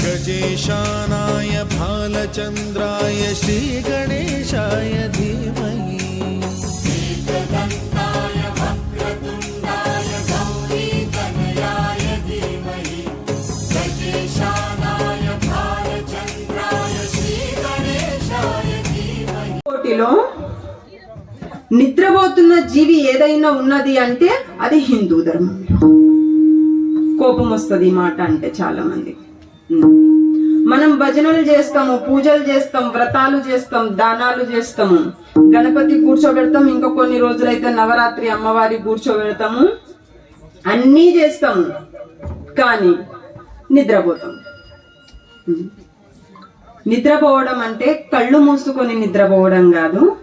గజేషానాయ బాలచంద్రాయ శ్రీ గణేశాయ ధీమహి నిద్రపోతున్న జీవి ఏదైనా ఉన్నది అంటే అది హిందూ ధర్మం. కోపం వస్తుంది మాట అంటే చాలా మందికి మనం భజనలు చేస్తాము పూజలు చేస్తాం వ్రతాలు చేస్తాం దానాలు చేస్తాము. గణపతి కూర్చోబెడతాం ఇంకా కొన్ని రోజులైతే నవరాత్రి అమ్మవారి కూర్చోబెడతాము. అన్నీ చేస్తాము కానీ నిద్రపోతాం. నిద్రపోవడం అంటే కళ్ళు మూసుకొని నిద్రపోవడం కాదు.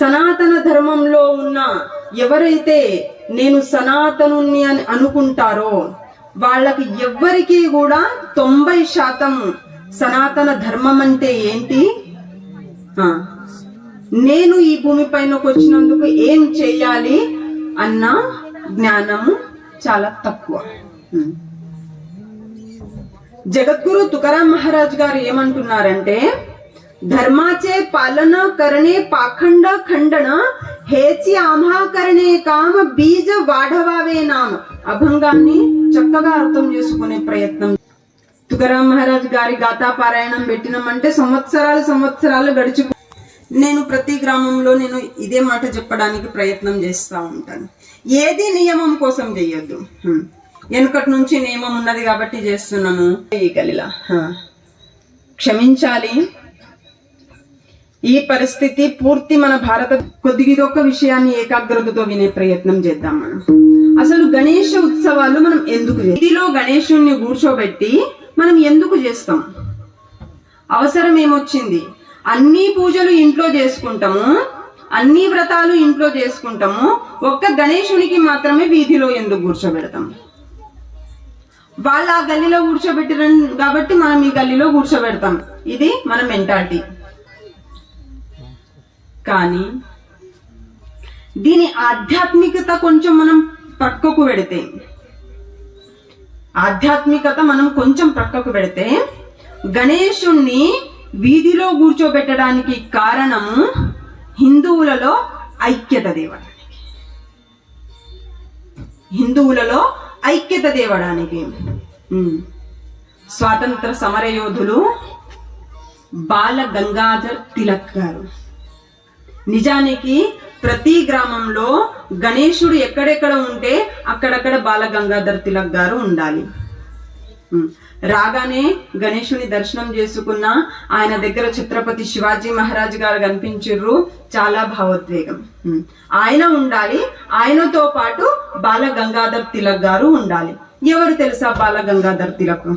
సనాతన ధర్మంలో ఉన్న ఎవరైతే నేను సనాతనుణ్ణి అని అనుకుంటారో వాళ్ళకి ఎవ్వరికీ కూడా తొంభై శాతం సనాతన ధర్మం అంటే ఏంటి నేను ఈ భూమి పైనకు వచ్చినందుకు ఏం చేయాలి అన్న జ్ఞానము చాలా తక్కువ. జగద్గురు తుకారాం మహారాజ్ గారు ఏమంటున్నారంటే ధర్మాచే పాలన కరణే పాఖండ ఖండన హేచి ఆమ్హా కరణే కామ బీజ వాఢవావే నామ. అభంగాన్ని చక్కగా అర్థం చేసుకునే ప్రయత్నం. తుకారాం మహారాజ్ గారి గాథా పారాయణం పెట్టినామంటే సంవత్సరాలు సంవత్సరాలు గడిచిపో నేను ప్రతి గ్రామంలో నేను ఇదే మాట చెప్పడానికి ప్రయత్నం చేస్తూ ఉంటాను. ఏది నియమం కోసం చెయ్యొద్దు వెనుకటి నుంచి నియమం ఉన్నది కాబట్టి చేస్తున్నాము. ఈ గలిలా. క్షమించాలి. ఈ పరిస్థితి పూర్తి మన భారత కొద్దిగిదొక్క విషయాన్ని ఏకాగ్రతతో వినే ప్రయత్నం చేద్దాం మనం. అసలు గణేష ఉత్సవాలు మనం ఎందుకు ఇదిలో గణేశుణ్ణి కూర్చోబెట్టి మనం ఎందుకు చేస్తాం? అవసరం ఏమొచ్చింది అన్ని పూజలు ఇంట్లో చేసుకుంటాము అన్ని వ్రతాలు ఇంట్లో చేసుకుంటాము ఒక్క గణేశునికి మాత్రమే వీధిలో ఎందుకు కూర్చోబెడతాం? వాళ్ళు ఆ గల్లీలో కూర్చోబెట్టిన కాబట్టి మనం ఈ గల్లీలో కూర్చోబెడతాం. ఇది మన మెంటాలిటీ. కానీ దీని ఆధ్యాత్మికత కొంచెం మనం ప్రక్కకు పెడితే ఆధ్యాత్మికత మనం కొంచెం ప్రక్కకు పెడితే గణేశుణ్ణి వీధిలో కూర్చోబెట్టడానికి కారణము హిందువులలో ఐక్యత దేవడానికి. హిందువులలో ఐక్యత దేవడానికి. స్వాతంత్ర సమరయోధులు బాల గంగాధర్ తిలక్ గారు. నిజానికి ప్రతి గ్రామంలో గణేశుడు ఎక్కడెక్కడ ఉంటే అక్కడక్కడ బాల గంగాధర్ తిలక్ గారు ఉండాలి. రాగానే గణేశుని దర్శనం చేసుకున్న ఆయన దగ్గర ఛత్రపతి శివాజీ మహారాజ్ గారు కనిపించిర్రు. చాలా భావోద్వేగం. ఆయన ఉండాలి. ఆయనతో పాటు బాల గంగాధర్ తిలక్ గారు ఉండాలి. ఎవరు తెలుసా బాల గంగాధర్ తిలక్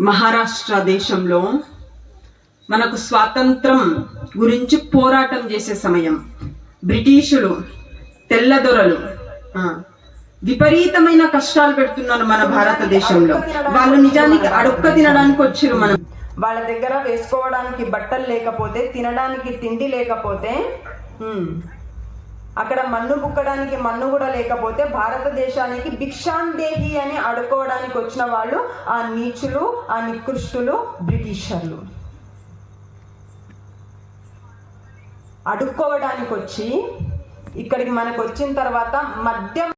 మహారాష్ట్ర దేశంలో మనకు స్వాతంత్రం గురించి పోరాటం చేసే సమయం. బ్రిటిషులు తెల్లదొరలు విపరీతమైన కష్టాలు పెడుతున్నారు మన భారతదేశంలో. వాళ్ళు నిజానికి అడుక్క తినడానికి వచ్చారు మనం. వాళ్ళ దగ్గర వేసుకోవడానికి బట్టలు లేకపోతే తినడానికి తిండి లేకపోతే అక్కడ మన్ను బుక్కడానికి మన్ను కూడా లేకపోతే భారతదేశానికి భిక్షాందేహి అని అడుకోవడానికి వచ్చిన వాళ్ళు ఆ నీచులు ఆ నికృష్టులు బ్రిటిషర్లు. అడుక్కోవడానికి వచ్చి ఇక్కడికి మనకు వచ్చిన తర్వాత మద్యం